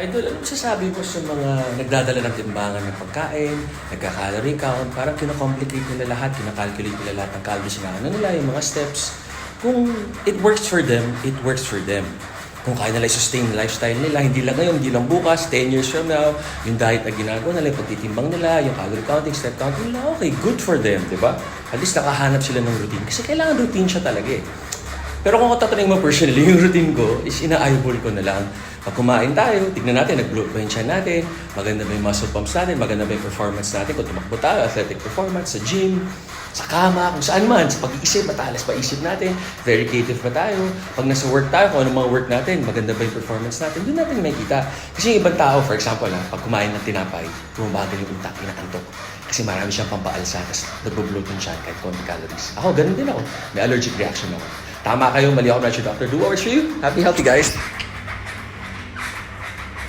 Idol, ano sasabi mo sa mga nagdadala ng timbangan ng pagkain, nagka-calorie count, parang kinakomplicate nila lahat, kinakalculate nila lahat ng calories na ano nila, yung mga steps. Kung it works for them, it works for them. Kung kaya nila i-sustain yung lifestyle nila, hindi lang ngayon, hindi lang bukas, 10 years from now, yung diet na ginagawa nila, yung pagtitimbang nila, yung calorie counting, step counting nila, okay, good for them, di ba? At least nakahanap sila ng routine. Kasi kailangan routine siya talaga eh. Pero kung tatanungin mo personally, yung routine ko is ina-eyeball ko na lang. Pag kumain tayo, tignan natin, yung tiyan natin, maganda ba yung muscle pumps natin, maganda ba yung performance natin, kung tumakbo tayo, athletic performance, sa gym, sa kama, kung saan man, sa pag-iisip, matalas pa isip natin, very creative ba tayo, pag nasa work tayo, kung ano mga work natin, maganda ba yung performance natin, doon natin makikita. Kasi yung ibang tao, for example, ha, pag kumain ng tinapay, bumabagal yung utak, inaantok. Kasi marami siyang pampaalsa, tapos nagbo-bloat yung tiyan kahit konti calories. Ako, ganun din ako. May allergic reaction ako. Tama kayo, mali ako, your doctor. Do for you. Happy, healthy guys.